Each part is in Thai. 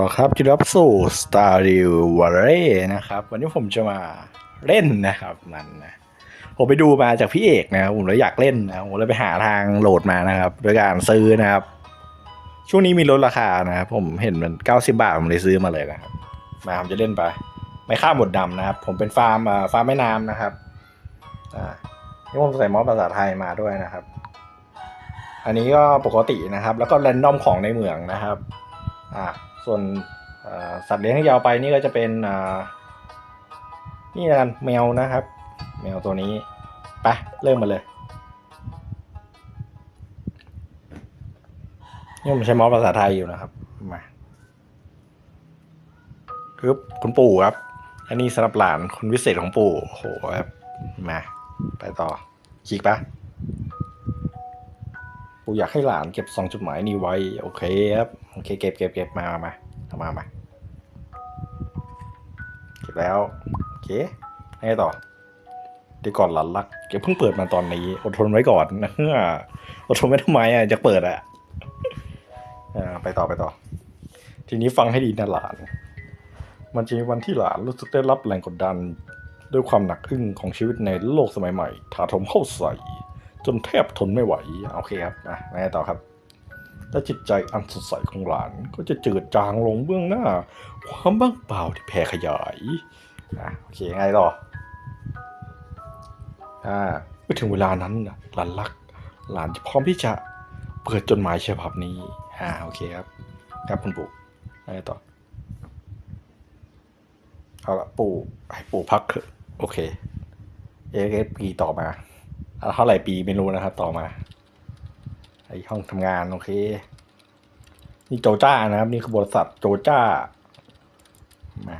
ขอครับที่รับสู่ Star r e w w a r r y นะครับ วันนี้ผมจะมาเล่นนะครับมันนะผมไปดูมาจากพี่เอกนะครับผมเลยอยากเล่นนะผมเลยไปหาทางโหลดมานะครับ โดยการซื้อนะครับ ช่วงนี้มีลดราคานะครับ ผมเห็นมัน90บาทผมเลยซื้อมาเลยนะครับ มาผมจะเล่นไปไม่ฆ่าหมดดำนะครับ ผมเป็นฟาร์มฟาร์มแม่น้ำนะครับอ่านี่ผมใส่มอสภาษาไทยมาด้วยนะครับ อันนี้ก็ปกตินะครับ แล้วก็แรนดอมของในเมืองนะครับ อ่า ส่วนสัตว์เลี้ยงที่ยาวไปนี่ก็จะเป็นนี่ละกันแมวนะครับ แมวตัวนี้ไปเริ่มมาเลยนี่ผมใช้มอสภาษาไทยอยู่นะครับมาคือคุณปู่ครับ อันนี้สำหรับหลานคนพิเศษของปู่โอ้โหครับมาไปต่อคลิกปะูอยากให้หลานเก็บสองจดหมายนี้ไว้ โอเคครับ โอเคเก็บเก็บเก็บมามามามามาเก็บแล้ว โอเคให้ต่อเดี๋ยวก่อนหลานรักเก็บเพิ่งเปิดมาตอนนี้ อดทนไว้ก่อนนะเฮ้ออดทนไม่ทำไมอะจะเปิดอะอ่าไปต่อไปต่อ ทีนี้ฟังให้ดีนะหลาน มันจะมีวันที่หลานรู้สึกได้รับแรงกดดัน ด้วยความหนักอึ้งของชีวิตในโลกสมัยใหม่ถาถมเข้าใส่ จนแทบทนไม่ไหวโอเคครับนะไงต่อครับ และจิตใจอันสดใสของหลานก็จะจืดจางลงเบื้องหน้า ความบ้างเปล่าที่แผ่ขยายอะโอเคไงต่ออ่าเมื่อถึงเวลานั้นนะหลานรัก หลานจะพร้อมที่จะเปิดจดหมายฉบับนี้อ่าโอเคครับครับคุณปู่ไงต่อเอาละปู่ให้ปู่พักเถอะโอเคเอฟปีต่อมา เอาเท่าไหร่ปีไม่รู้นะครับ ต่อมาไอห้องทำงานโอเค นี่โจจ้านะครับ นี่คือบริษัทโจจ้ามา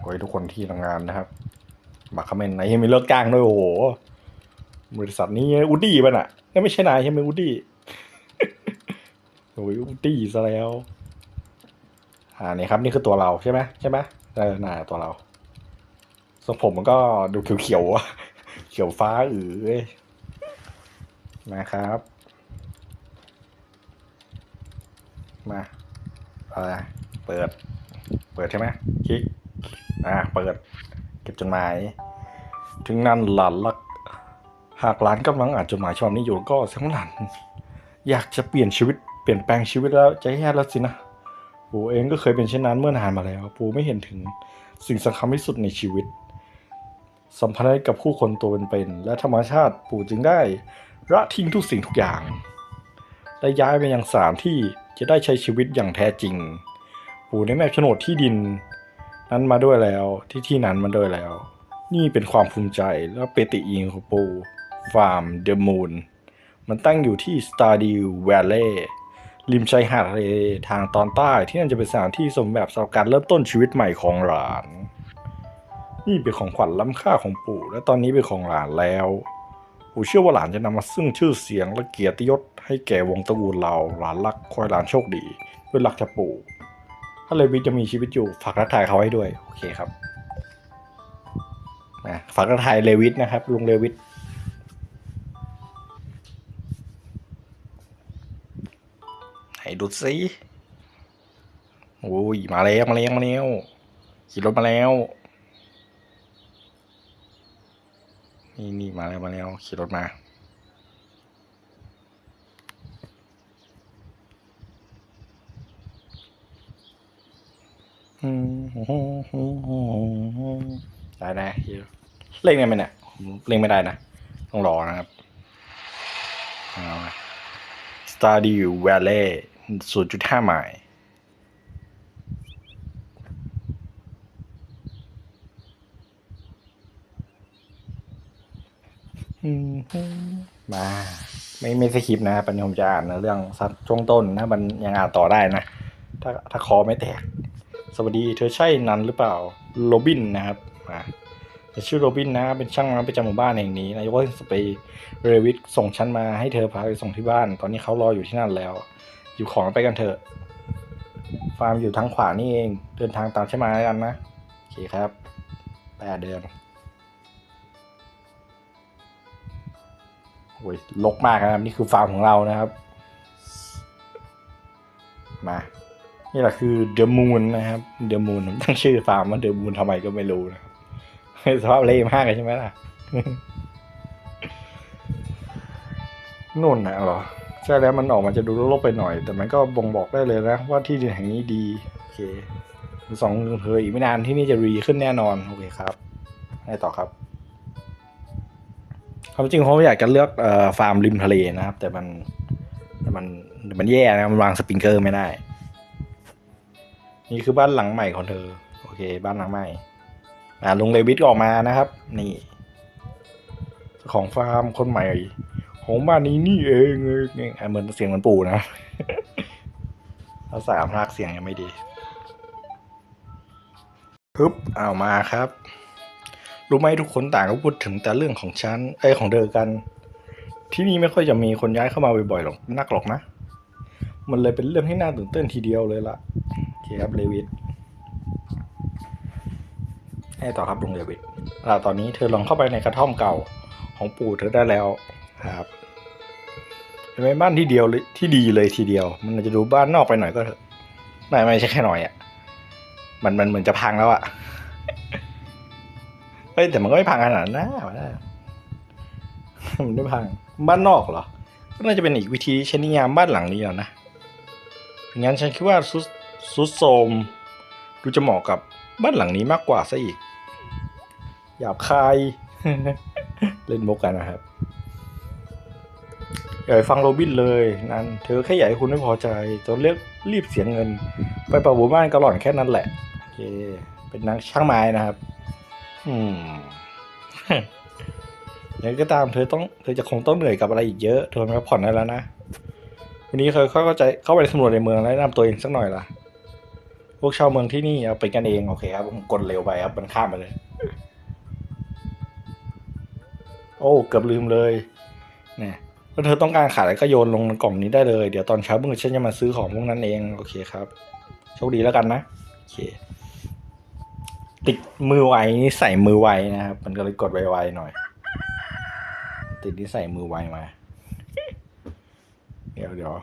โอ้ยทุกคนที่ทำงานนะครับบักคอมเมนต์ไหนยังมีเลิกจ้างด้วยโอ้โหบริษัทนี้อูดี้ป่ะน่ะนี่ไม่ใช่นายใช่ไหมอูดี้โอ้ยอูดี้ซะแล้วอ่านี่ครับนี่คือตัวเราใช่ไหมใช่ไหมเออหน่าตัวเราทรงผมมันก็ดูเขียวๆอะ ขียวฟ้าอือเอ้ยนะครับ มาอะไรเปิด เปิดใช่ไหมคลิก อ่า เปิด เก็บจดหมาย ถึงนั้นหลานลัก หากหลานกำลังอ่านจดหมายฉบับนี้อยู่ก็เสียงหลานอยากจะเปลี่ยนชีวิต เปลี่ยนแปลงชีวิตแล้วจะแย่แล้วสินะปู่เองก็เคยเป็นเช่นนั้นเมื่อนานมาแล้ว ปู่ไม่เห็นถึงสิ่งสำคัญที่สุดในชีวิต สัมพันธ์กับผู้คนตัวเป็นๆและธรรมชาติปู่จึงได้ละทิ้งทุกสิ่งทุกอย่าง และย้ายไปยังสถานที่จะได้ใช้ชีวิตอย่างแท้จริง ปู่ได้แมพโฉนดที่ดิน นั้นมาด้วยแล้วที่ที่นั้นมาด้วยแล้ว นี่เป็นความภูมิใจและเปติอิงของปู่ฟาร์มเดอะมูนมันตั้งอยู่ที่สตาร์ดิวแวลเล่ริมชายหาดทะเลทางตอนใต้ที่นั่นจะเป็นสถานที่สมแบบสำหรับการเริ่มต้นชีวิตใหม่ของหลาน นี่เป็นของขวัญล้ำค่าของปู่ และตอนนี้เป็นของหลานแล้ว ปู่เชื่อว่าหลานจะนำมาซึ่งชื่อเสียงและเกียรติยศให้แก่วงตระกูลเราหลานรักคอยหลานโชคดีด้วยรักจากปู่ ถ้าเลวิทจะมีชีวิตอยู่ฝากรักทายเขาให้ด้วย โอเคครับนะฝากรักทายเลวิทนะครับ ลุงเลวิทไหนดูสิโอ้ยมาแล้วมาแล้วมาแล้วขี่รถมาแล้ว นี่นี่มาแล้วมาแล้วขี่รถมา ได้นะเล่นกันไหมเนี่ยเล่นไม่ได้นะ ต้องรอนะครับเอามา Stardew Valley 0.5ไมล์ มา ไม่ไม่สคริปต์นะครับปัญญาผมจะอ่านนะเรื่องสัตว์ช่วงต้นนะมันยังอ่านต่อได้นะ ถ้าถ้าคอไม่แตก สวัสดีเธอใช่นันหรือเปล่าโรบินนะครับอ่าชื่อโรบินนะเป็นช่างน้ำประจำหมู่บ้านแห่งนี้นายกสเปย์เรวิทส่งฉันมาให้เธอพาไปส่งที่บ้าน ตอนนี้เขารออยู่ที่นั่นแล้ว อยู่ของไปกันเถอะฟาร์มอยู่ทางขวานี่เอง เดินทางตามฉันมาแล้วกันนะโอเคครับแปดเดือน โอ้ยลกมากนะครับ นี่คือฟาร์มของเรานะครับ มา นี่แหละคือเดอะมูนนะครับเดอะมูนตั้งชื่อฟาร์มว่าเดอะมูนทำไมก็ไม่รู้นะครับสภาพเละมากเลยใช่ไหมล่ะนู่นนะเหรอใช่แล้วมันออกมาจะดูรกไปหน่อย แต่มันก็บ่งบอกได้เลยนะว่าที่ดินแห่งนี้ดีโอเคสองเธออีกไม่นานที่นี่จะรีขึ้นแน่นอน โอเคครับให้ต่อครับ ความจริงผมอยากจะเลือกเอ่อฟาร์มริมทะเลนะครับ แต่มันแต่มันมันแย่นะมันวางสปริงเกอร์ไม่ได้ นี่คือบ้านหลังใหม่ของเธอ โอเค บ้านหลังใหม่อ่าลุงเลวิทก็ออกมานะครับ นี่ ของฟาร์มคนใหม่ ของบ้านนี้นี่เองเองเหมือนเสียงมันปู่นะภาษาพากเสียงยังไม่ดีปึ๊บเอามาครับ รู้ไหมทุกคนต่างก็พูดถึงแต่เรื่องของฉันไอของเธอกัน ที่นี่ไม่ค่อยจะมีคนย้ายเข้ามาบ่อยๆหรอกนักหรอกนะ มันเลยเป็นเรื่องที่น่าตื่นเต้นทีเดียวเลยล่ะโอเคครับเลวิทให้ต่อครับลุงเดวิดอ่าตอนนี้เธอลองเข้าไปในกระท่อมเก่าของปู่เธอได้แล้วครับเป็นบ้านที่เดียวเลยที่ดีเลยทีเดียว มันอาจจะดูบ้านนอกไปหน่อยก็เถอะไม่ไม่ใช่แค่หน่อยอะมันมันเหมือนจะพังแล้วอะ เฮ้ยแต่มันก็ไม่พังขนาดนั้นนะมันไม่พังบ้านนอกเหรอ ก็น่าจะเป็นอีกวิธีใช้นิยามบ้านหลังนี้แล้วนะงั้นฉันคิดว่าซุดซุดโทมดูจะเหมาะกับบ้านหลังนี้มากกว่าซะอีก หยาบคาย เล่นมุกกันนะครับอย่าไปฟังโรบินเลยนั่นเธอแค่อยากให้คุณไม่พอใจจนเรียกรีบเสียเงิน ไปปรับหมู่บ้านก็หล่อนแค่นั้นแหละโอเคเป็นนักช่างไม้นะครับ อืมยังไงก็ตามเธอต้องเธอจะคงต้องเหนื่อยกับอะไรอีกเยอะเธอมาพักผ่อนได้แล้วนะวันนี้เคยเข้าใจเข้าไปสำรวจในเมืองแล้วแนะนำตัวเองสักหน่อยล่ะ พวกชาวเมืองที่นี่เอาเป็นกันเองโอเคครับผมกดเร็วไปครับมันข้ามไปเลย โอ้เกือบลืมเลยเนี่ยถ้าเธอต้องการขายอะไรก็โยนลงในกล่องนี้ได้เลย เดี๋ยวตอนเช้าเมึงฉันจะมาซื้อของพวกนั้นเอง โอเคครับ โชคดีแล้วกันนะ โอเค ติดมือไวนี่ใส่มือไวนะครับ มันก็เลยกดไวๆหน่อย ติดนี่ใส่มือไวมา เดี๋ยวเดี๋ยว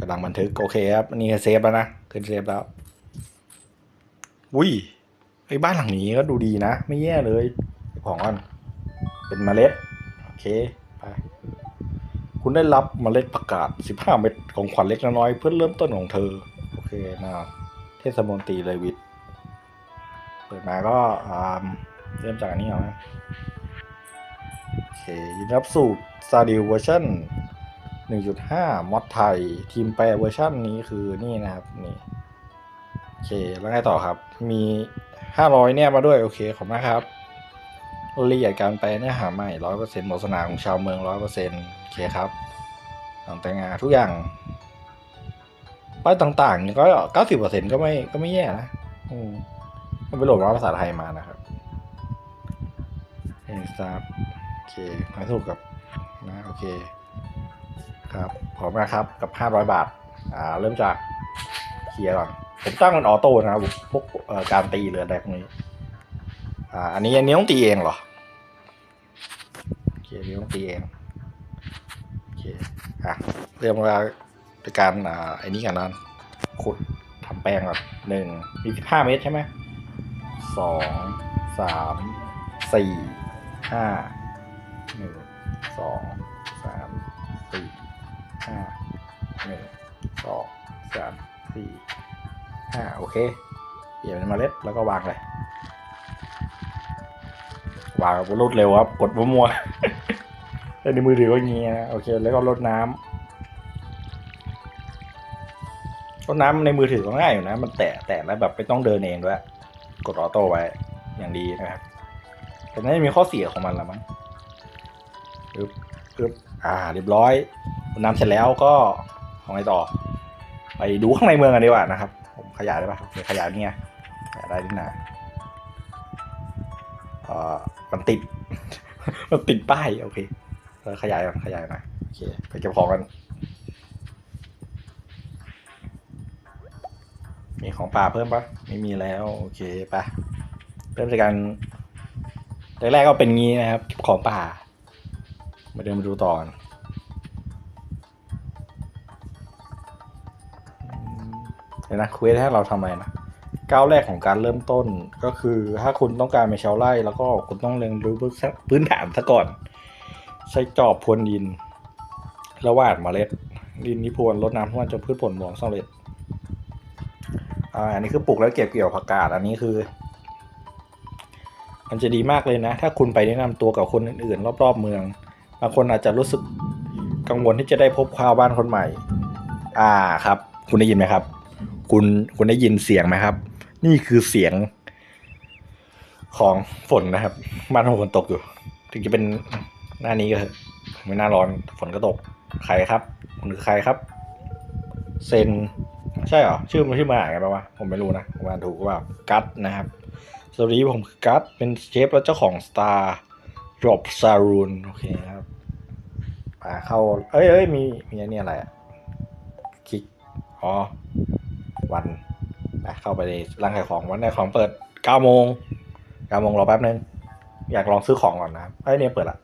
กำลังบันทึกโอเคครับ นี่เซฟแล้วนะขึ้นเซฟแล้วอุ้ยไอ้บ้านหลังนี้ก็ดูดีนะ ไม่แย่เลยของก่อนเป็นเมล็ด โอเคไปคุณได้รับเมล็ดผักกาด15 เม็ดของขวัญเล็กน้อยเพื่อเริ่มต้นของเธอ โอเคนะเทศมนตรีเลยวิทย์ เปิดมาก็าเริ่มจากอันนี้ก่อนนะโอเคยินรับสู่ซาดิวเวอร์ชัน1.5มอดไทย ทีมแปลเวอร์ชันนี้คือนี่นะครับ นี่ โอเค แล้วไงต่อครับ มี 500 เนี่ยมาด้วย โอเค ขอบคุณครับละเอียดการแปลเนื้อหาใหม่ 100%บทสนทนาของชาวเมือง 100%โอเคครับต่างแต่งงานทุกอย่างป้ายต่างๆเนี่ยก็ 90%ก็ไม่ก็ไม่แย่นะอืม มันไปโหลดมาภาษาไทยมานะครับเอ็นสตาร์โอเคมาถูกกับนะโอเคครับขอบคุณนะครับกับ 500 บาท อ่า เริ่มจากเคลียร์ก่อน ผมตั้งมันออโต้นะครับ พวกเอ่อการตีหรืออะไรพวกนี้ อ่า อันนี้อันนี้ต้องตีเองเหรอโอเคอันนี้ต้องตีเองโอเคอะเริ่มมาด้วยการอ่าไอ้นี้กันนะขุดทำแป้งก่อนหนึ่งมีสิบห้าเมตรใช่ไหม สองสามสี่ห้าหนึ่งสองสามสี่ห้าหนึ่งสองสามสี่ห้าโอเคเปลี่ยนเป็นเมล็ดแล้วก็วางเลย วางรวดเร็วครับกดมัวๆแต่ในมือถือก็อย่างงี้นะโอเค แล้วก็รดน้ำรดน้ำในมือถือก็ง่ายอยู่นะ มันแตะแตะแล้วแบบไม่ต้องเดินเองด้วย กดออโต้ไว้อย่างดีนะครับแต่น่าจะมีข้อเสียของมันละมั้งปึ๊บปึ๊บอ่า เรียบร้อยรดน้ำเสร็จแล้วก็ของไงต่อ ไปดูข้างในเมืองกันดีกว่านะครับ ผมขยายได้ปะโอเคขยายเนี่ไงขยายได้ดีนะเอ่อมันติด มันติดป้าย โอเคเออขยายก่อนขยายหน่อยโอเค ไปเก็บของกัน มีของป่าเพิ่มปะไม่มีแล้ว โอเคไปเริ่มจากการแรกๆก็เป็นงี้นะครับ ของป่า มาเดินมาดูต่อนเดี๋ยวนะเควสให้เราทำอะไรนะก้าวแรกของการเริ่มต้นก็คือถ้าคุณต้องการเป็นชาวไร่ แล้วก็คุณต้องเรียนรู้พื้นฐานซะก่อน ใช้จอบพรวนดินแล้วหว่านเมล็ด ดินนิพวนรดน้ำทุกวันจนพืชผลหลวงสำเร็จ อันนี้คือปลูกแล้วเก็บเกี่ยวผักกาดอันนี้คือ มันจะดีมากเลยนะ ถ้าคุณไปแนะนำตัวกับคนอื่นๆรอบๆเมือง บางคนอาจจะรู้สึกกังวลที่จะได้พบชาวบ้านคนใหม่ อ่าครับ คุณได้ยินไหมครับ คุณคุณได้ยินเสียงไหมครับ นี่คือเสียงของฝนนะครับบ้านผมฝนตกอยู่ ถึงจะเป็นหน้านี้ก็เถอะไม่น่าร้อนฝนก็ตกใครครับ คุณคือใครครับ เซน ใช่เหรอ ชื่อมันชื่อมาอ่านกันปะวะผมไม่รู้นะผมอ่านถูกว่ากัตนะครับ สวัสดีผมคือกัตเป็นเชฟและเจ้าของ Star Drop Saloon โอเคครับมาเข้า เอ้ยเอ้ยมีมีอันนี้อะไรอะคลิก อ๋อ วันไปเข้าไปในร้านขายของวันขายของเปิดเก้าโมงเก้าโมงรอแป๊บนึง อยากลองซื้อของก่อนนะไอ้เนี่ยเปิดละ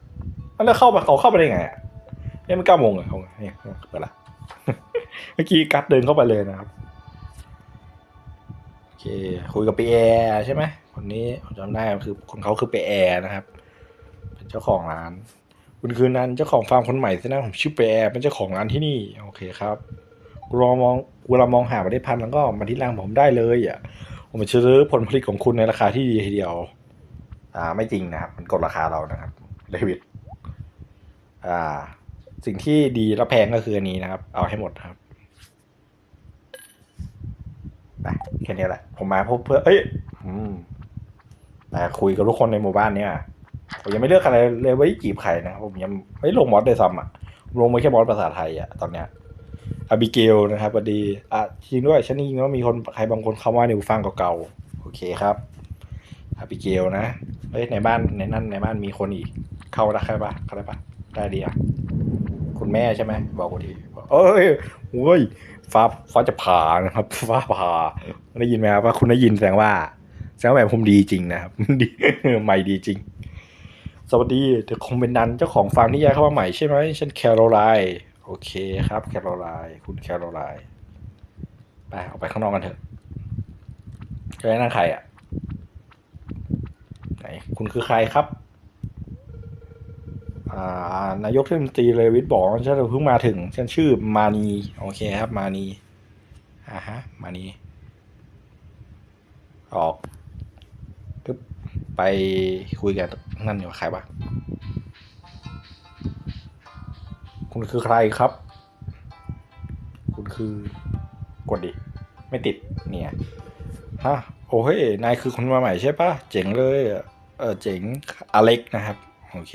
แล้วเข้ามาเขาเข้าไปได้ไงอะเนี่ยมันเก้าโมงเหรอเขาเนี่ยเปิดละ เมื่อกี้กัดเดินเข้าไปเลยนะครับโอเคคุยกับปีแอร์ใช่ไหมคนนี้ผมจำได้คือคนเขาคือปีแอร์นะครับ เป็นเจ้าของร้าน คุณคืนนั้นเจ้าของฟาร์มคนใหม่ใช่ไหมผมชื่อปีแอร์เป็นเจ้าของร้านที่นี่โอเคครับรอมองเวลามองหาเมล็ดพันธุ์แล้วก็มาที่ร้านผมได้เลยอะผมจะซื้อผลผลิตของคุณในราคาที่ดีทีเดียว อ่า ไม่จริงนะครับ มันกดราคาเรานะครับเดวิดอ่า สิ่งที่ดีและแพงก็คืออันนี้นะครับ เอาให้หมดครับ ไปแค่นี้แหละ ผมมาพบเพื่อ เอ้ยอแต่คุยกับทุกคนในหมู่บ้านเนี่ยผมยังไม่เลือกอะไรเลยไว้จีบใครนะผมยังไม่ลงมอสเลยซ้ำอะลงมาแค่มอสภาษาไทยอะตอนเนี้ยอาบิเกลนะครับสวัสดีอะจริงด้วยฉันได้ยินว่ามีคนใครบางคนเข้ามาในหูฟังเก่าๆโอเคครับอาบิเกลนะเฮ้ยในบ้านในนั่นในบ้านมีคนอีก เข้าได้ใครปะเข้าได้ปะได้ดีอะ คุณแม่ใช่ไหมบอกกูทีเอ้ยโอ้ยฟ้าฟ้าจะผ่านะครับฟ้าผ่าได้ยินไหมครับว่าคุณได้ยินแสดงว่าแสดงว่าแบบผมดีจริงนะครับดีไม่ดีจริง สวัสดีเธอคงเป็นนันเจ้าของฟาร์มที่ย้ายเข้ามาใหม่ใช่ไหมฉันแคโรไลน์โอเคครับแคโรไลน์คุณแคโรไลน์ไปออกไปข้างนอกกันเถอะจะได้นั่งใครอะไหนคุณคือใครครับ นายกเทศมนตรีเลวิทบอกว่าฉันเพิ่งมาถึงฉันชื่อมานีโอเคครับ มานีอ่าฮะ มานีออกปึ๊บไปคุยกันนั่นอยู่ใครบ้างคุณคือใครครับ คุณคือกดดิ ไม่ติดเนี่ยฮะโอ้เฮ้ยนายคือคนมาใหม่ใช่ปะเจ๋งเลยเออเจ๋งอเล็กนะครับ โอเค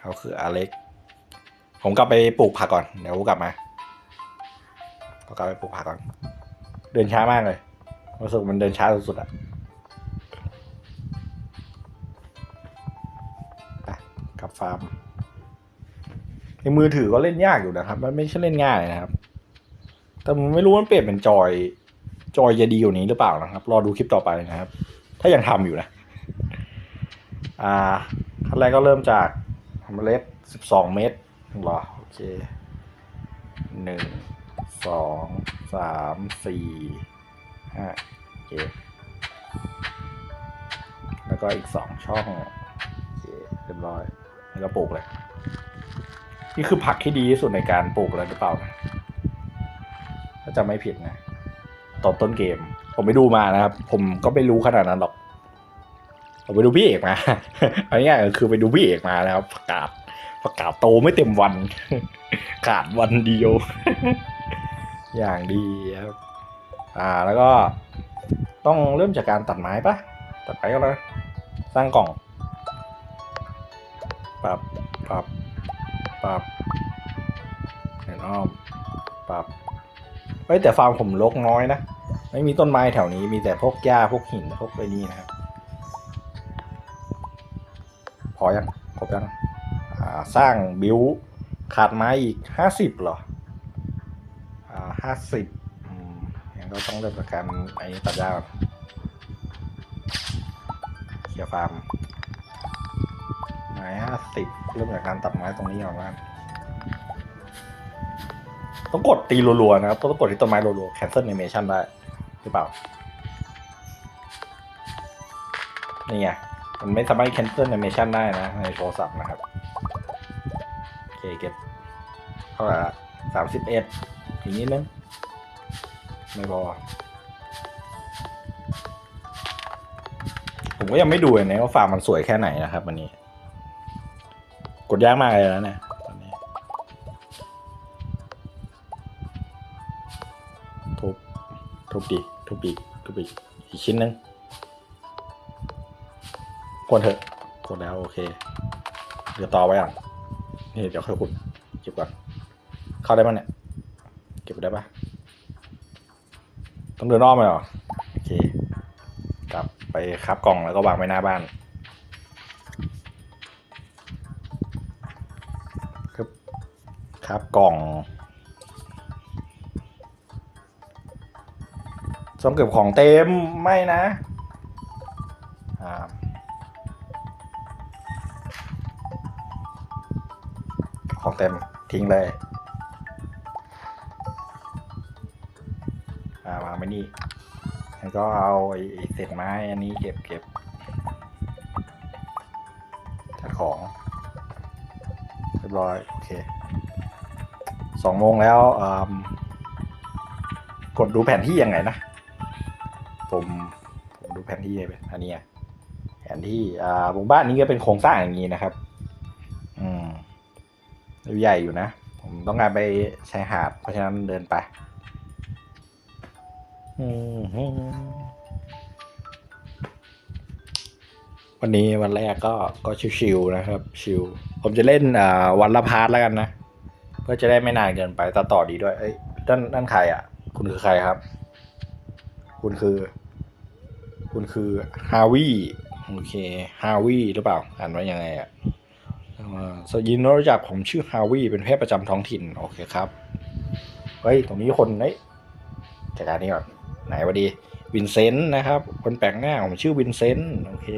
เขาคืออเล็ก ผมกลับไปปลูกผักก่อน เดี๋ยวผมกลับมาผมกลับไปปลูกผักก่อน เดินช้ามากเลย รู้สึกมันเดินช้าสุดๆอะไปกลับฟาร์มในมือถือก็เล่นยากอยู่นะครับ มันไม่ใช่เล่นง่ายนะครับ แต่ผมไม่รู้ว่ามันเปลี่ยนเป็นจอย จอยจะดีกว่านี้หรือเปล่านะครับ รอดูคลิปต่อไปนะครับ ถ้ายังทำอยู่นะ อ่าขั้นแรกก็เริ่มจาก เมล็ดสิบสองเม็ดหรอโอเคหนึ่งสองสามสี่ห้าโอเค แล้วก็อีกสองช่องโอเคเรียบร้อยแล้วก็ปลูกเลย นี่คือผักที่ดีที่สุดในการปลูกแล้วหรือเปล่านะถ้าจะไม่ผิดนะตอนต้นเกม ผมไปดูมานะครับ ผมก็ไม่รู้ขนาดนั้นหรอก ผมไปดูพี่เอกมาเอาง่ายๆก็คือไปดูพี่เอกมานะครับ ประกาศประกาศโตไม่เต็มวัน ขาดวันเดียว อย่างดีครับ อ่าแล้วก็ต้องเริ่มจากการตัดไม้ปะตัดไม้ก็แล้วสร้างกล่องปรับปรับปรับเห็นอ้อมปรับเฮ้ยแต่ฟาร์มผมรกน้อยนะ ไม่มีต้นไม้แถวนี้มีแต่พวกหญ้าพวกหินพวกอะไอ้นี่นะครับ พอยังครบยังอ่าสร้างบิวขาดไม้อีกห้าสิบเหรอห้าสิบงั้นก็ต้องเริ่มจากการไอ้ตัดหญ้าก่อนเคลียร์ฟาร์มไม้ห้าสิบเริ่มจากการตัดไม้ตรงนี้ก่อนว่าต้องกดตีรัวๆนะครับต้องกดที่ต้นไม้รัวๆ cancel animation ได้หรือเปล่า นี่ไง มันไม่สามารถ cancel animation ได้นะ ในโทรศัพท์นะครับ โอเคเก็บเท่าไหร่สามสิบเอ็ดอีกนิดนึง ไม่พอผมก็ยังไม่ดูเลยนะว่าฟาร์มมันสวยแค่ไหนนะครับวันนี้ กดยากมากเลยนะเนี่ยตอนนี้ทุบทุบดีทุบอีกทุบอีกอีกชิ้นนึง กดเถอะกดแล้วโอเคเดี๋ยวต่อไว้อะนี่เดี๋ยวค่อยขุดเก็บก่อนเข้าได้ปะเนี่ย เก็บได้ปะต้องเดินอ้อมไปหรอโอเค กลับไปคับกล่องแล้วก็วางไว้หน้าบ้านครับครับกล่องซ่อมเก็บของเต็มไม่นะ เต็มทิ้งเลยอาวางไว้นี่แล้วก็เอาไอ้เศษไม้อันนี้เก็บเก็บจัดของเรียบร้อยโอเคสองโมงแล้วกดดูแผนที่ยังไงนะ ผมผมดูแผนที่เป็นอันนี้แผนที่อ่าหมู่บ้านนี้ก็เป็นโครงสร้างอย่างนี้นะครับ ใหญ่อยู่นะ ผมต้องการไปชายหาด เพราะฉะนั้นเดินไปวันนี้วันแรกก็ก็ชิวๆนะครับ ชิว ผมจะเล่นอ่าวันละพาร์ทแล้วกันนะ เพื่อจะได้ไม่นานเกินไปตัดต่อดีด้วย เอ้ยนั่นนั่นใครอะ คุณคือใครครับ คุณคือ คุณคือฮาวิโอเคฮาวิหรือเปล่า อ่านว่ายังไงอะ สวัสดีนรู้จักผมชื่อฮาวิเป็นแพทย์ประจำท้องถิ่น โอเคครับ เฮ้ย ตรงนี้คนเอ้ยจัดการนี้ก่อนไหนวะดี วินเซนต์นะครับ คนแปลกหน้าผมชื่อวินเซนต์โอเค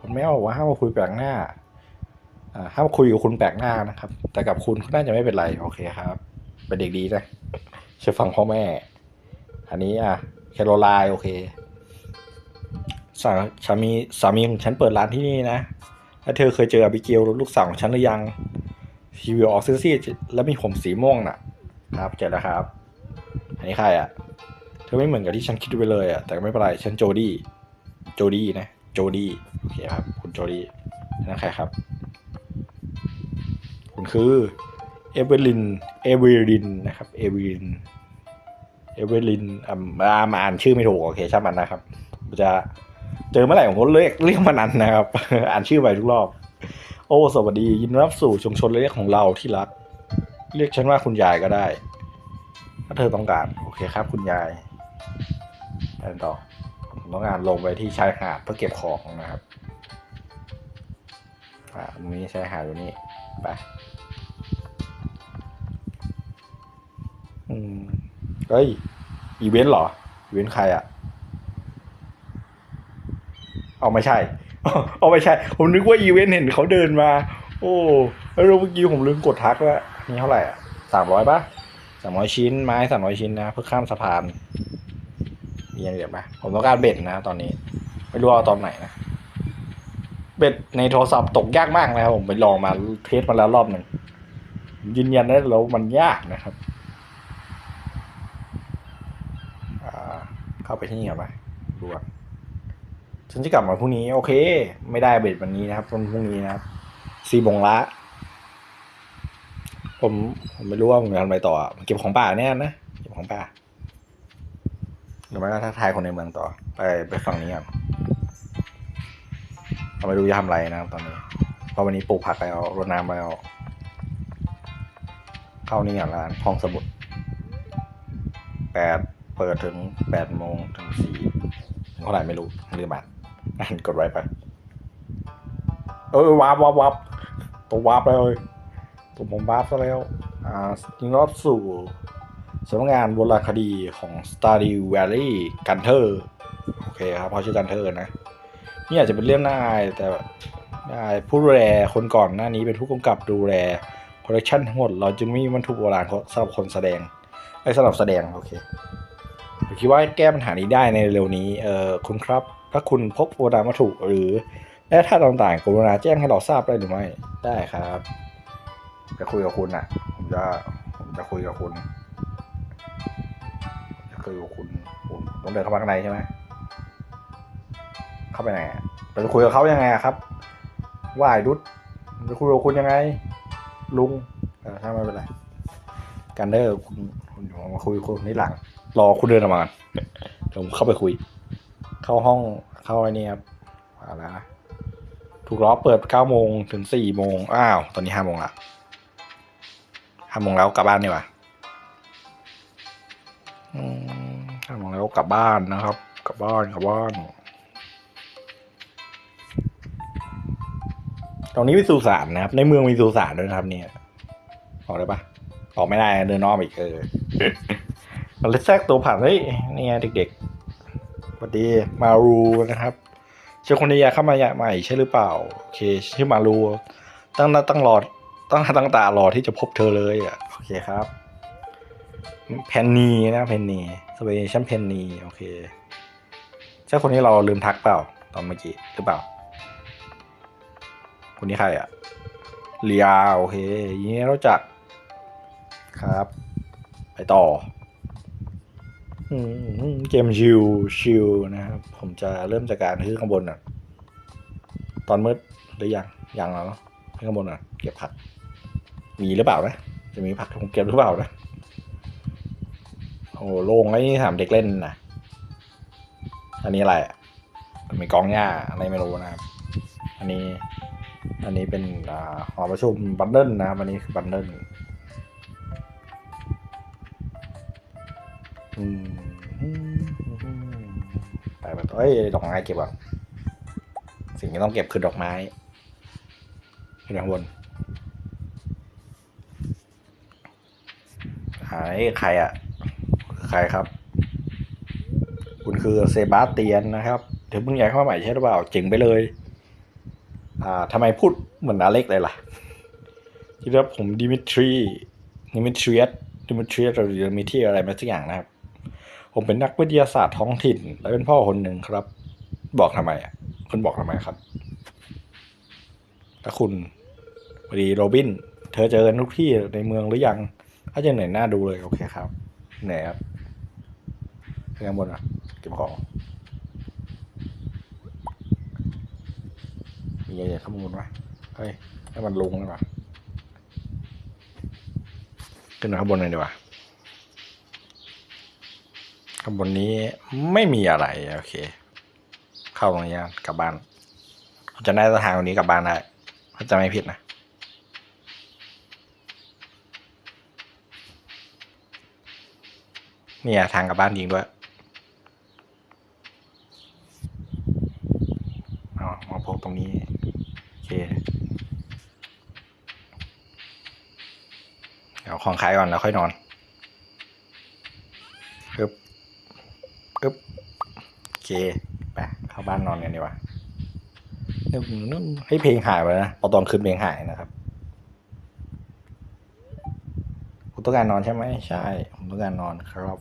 คนไม่เอาว่าห้ามาคุยแปลกหน้าอ่าห้ามคุยกับคุณแปลกหน้านะครับ แต่กับคุณก็น่าจะไม่เป็นไร โอเคครับ เป็นเด็กดีนะเชื่อฟังพ่อแม่ อันนี้อะแคโรไลน์โอเคสามีสามีของฉันเปิดร้านที่นี่นะ แล้วเธอเคยเจออบิเกลลูกสาวของฉันหรือยังทีวีออกซีดๆแล้วมีผมสีม่วงน่ะ ครับเจอแล้วครับ อันนี้ใครอะ เธอไม่เหมือนกับที่ฉันคิดไว้เลยอะ แต่ไม่เป็นไรฉันโจดี้ โจดี้นะ โจดี้ โอเคครับ คุณโจดี้นั่นใครครับ คุณคือเอเวลิน เอเวลินนะครับ เอเวลิน เอเวลินอ่ามาอ่านชื่อไม่ถูกโอเคช่างมันนะครับ จะ เจอเมื่อไหร่ผมก็เรียกเรียกมันนั้นนะครับ อ่านชื่อไปทุกรอบ โอ้ สวัสดี ยินดีรับสู่ชุมชนเล็กของเราที่รัก เรียกฉันว่าคุณยายก็ได้ ถ้าเธอต้องการ โอเคครับ คุณยายไปต่อต้องการลงไปที่ชายหาดเพื่อเก็บของนะครับ อ่าตรงนี้ชายหาดอยู่นี่ ไปอืมเฮ้ย อีเวนต์เหรอ อีเวนต์ใครอะ เอาไม่ใช่ เอาไม่ใช่ ผมนึกว่าอีเวนต์เห็นเขาเดินมา โอ้แล้วเมื่อกี้ผมลืมกดทักว่านี่เท่าไหร่อะสามร้อยปะสามร้อยชิ้นไม้สามร้อยชิ้นนะเพื่อข้ามสะพานมีอย่างเดียวปะผมต้องการเบ็ดนะ ตอนนี้ ไม่รู้เอาตอนไหนนะเบ็ดในโทรศัพท์ตกยากมากนะครับผมไปลองมาเทสมาแล้วรอบหนึ่งยืนยันได้แล้วมันยากนะครับเข้าไปที่นี่ก่อนไปดูก่อน ฉันจะกลับมาพรุ่งนี้ โอเค ไม่ได้เบ็ดวันนี้นะครับวันพรุ่งนี้นะครับสี่โมงละผมผมไม่รู้ว่าผมจะทำอะไรต่อเก็บของป่าแน่นะเก็บของป่าหรือไม่ก็ทักทายคนในเมืองต่อ ไปไปฝั่งนี้ก่อนเราไม่รู้จะทำอะไรนะครับตอนนี้เพราะวันนี้ปลูกผักไปเอารดน้ำไปเอาเข้านี่ก่อนร้านห้องสมุดแปดเปิดถึงแปดโมงถึงสี่เท่าไหร่ไม่รู้ลืมบัตร อ่นกดไว้ไปเออวาบวาบวาบตัววาบเลยตัวผมวาบซะแล้ว อ่ายิงรอบสู่สำนักงานโบราณคดีของ Stardew Valley Gunter โอเคครับเพราะชื่อ Gunter นะ นี่อาจจะเป็นเรื่องน่าอายแต่ได้ผู้ดูแลคนก่อนหน้านี้เป็นผู้กำกับดูแลโปรดักชันทั้งหมดเราจึงไม่มีวัตถุโบราณสำหรับคนแสดงไอ้สำหรับแสดง โอเคผมคิดว่าแก้ปัญหานี้ได้ในเร็วนี้ เออคุณครับ ถ้าคุณพบโบราณวัตถุหรือแร่ธาตุต่างๆกรุณาแจ้งให้เราทราบได้หรือไม่ ได้ครับ จะคุยกับคุณอะผมจะผมจะคุยกับคุณ จะคุยกับคุณผมต้องเดินเข้ามาข้างในใช่ไหมเข้าไปไหนอะเราจะคุยกับเขายังไงครับว่าไอ้ดุดจะคุยกับคุณยังไง ลุงถ้าไม่เป็นไรกันเดอร์คุณคุณอยู่มาคุยคุณนี่หลัง รอคุณเดินออกมาเดี๋ยวผมเข้าไปคุย เข้าห้องเข้าไอ้นี่ครับอะไรนะถูกล้อเปิดเก้าโมงถึงสี่โมงอ้าว ตอนนี้ห้าโมงละห้าโมงแล้วกลับบ้านดีกว่าห้าโมงแล้วกลับบ้านนะครับ กลับบ้านกลับบ้านตรงนี้มีสุสานนะครับ ในเมืองมีสุสานด้วยนะครับ เนี่ยออกได้ปะออกไม่ได้เดินนอกอีกเออมันเลยแทรกตัวผ่านเฮ้ยนี่ไงเด็กๆ สวัสดีมารูนะครับเชื่อคนนี้อยากเข้ามาใหม่ใช่หรือเปล่าโอเคชื่อมารูตั้งหน้าตั้งรอตั้งหน้าตั้งตารอที่จะพบเธอเลยอะโอเคครับเพนนีนะเพนนีสเปเชันเพนนีโอเคใช่คนนี้เราลืมทักเปล่าตอนเมื่อกี้หรือเปล่า คนนี้ใครอะเลียโอเคยินดีรู้จักครับ ไปต่อ อืมเกมชิวชิวนะครับ ผมจะเริ่มจากการขึ้นข้างบนอะ ตอนมืดหรือยังยังแล้วเนอะขึ้นข้างบนอะ เก็บผัก มีหรือเปล่านะ จะมีผักผมเก็บหรือเปล่านะโอ้โล่งไอ้ถามเด็กเล่นนะอันนี้อะไรอะมีกองหญ้าอะไรไม่รู้นะครับ อันนี้ อันนี้เป็นอ่าหอประชุมบันเดิลนะครับอันนี้คือบันเดิล ไปแบบเอ้ยดอกไม้เก็บก่อนสิ่งที่ต้องเก็บคือดอกไม้ขึ้นข้างบนหายใครอะ ใครครับ คุณคือเซบาสเตียนนะครับเดี๋ยวมึงอยากเข้ามาใหม่ใช่หรือเปล่าเจ๋งไปเลย อ่าทำไมพูดเหมือนอเล็กเลยล่ะคิดว่าผมดิมิทรีดิมิทรีสดิมิทรีสหรือดิมิทรีอะไรมาสักอย่างนะครับ ผมเป็นนักวิทยาศาสตร์ท้องถิ่น และเป็นพ่อคนหนึ่งครับ บอกทำไมอะคุณบอกทำไมครับถ้าคุณพอดีโรบิน เธอเจอกันทุกที่ในเมืองหรือยัง ถ้าจะเหนื่อยหน้าดูเลยโอเคครับเหนื่อยครับขึ้นข้างบนอะเก็บของมีอะไรข้างบนวะเฮ้ยให้มันลงเลยว่ะขึ้นมาข้างบนเลยดีกว่า ข้างบนนี้ไม่มีอะไร โอเค เข้าตรงนี้กันกลับบ้านเราจะได้ทางตรงนี้กลับบ้านได้ถ้าจะไม่ผิดนะเนี่ยทางกลับบ้านจริงด้วยเอมาพบตรงนี้ โอเค เดี๋ยวของขายก่อนแล้วค่อยนอนปึ๊บ ปึ๊บโอ เคไปเข้าบ้านนอนกันดีกว่าเดี๋ยวนึกให้ยเพลงหายไปนะพอตอนคืนเพลงหายนะครับคุณต้องการนอนใช่ไหมใช่ ผมต้องการนอนครับ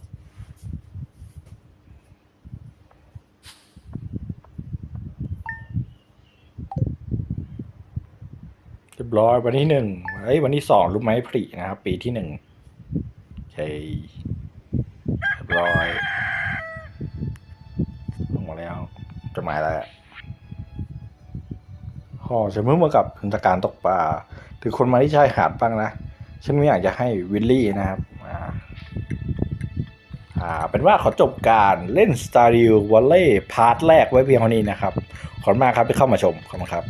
เรียบร้อยวันที่หนึ่งเอ้ยวันที่สองรู้ไหมผลินะครับ ปีที่หนึ่งโอเคเรียบร้อย ลงมาแล้ว จดหมายอะไรอะอ๋อฉันเพิ่งมากับเทศกาลตกปลาถือคนมาที่ชายหาดบ้างนะ ฉันไม่อยากจะให้วิลลี่นะครับอ่าอ่า เป็นว่าขอจบการเล่น Stardew Valley พาร์ทแรกไว้เพียงเท่านี้นะครับ ขอบคุณมากครับที่เข้ามาชม ขอบคุณครับ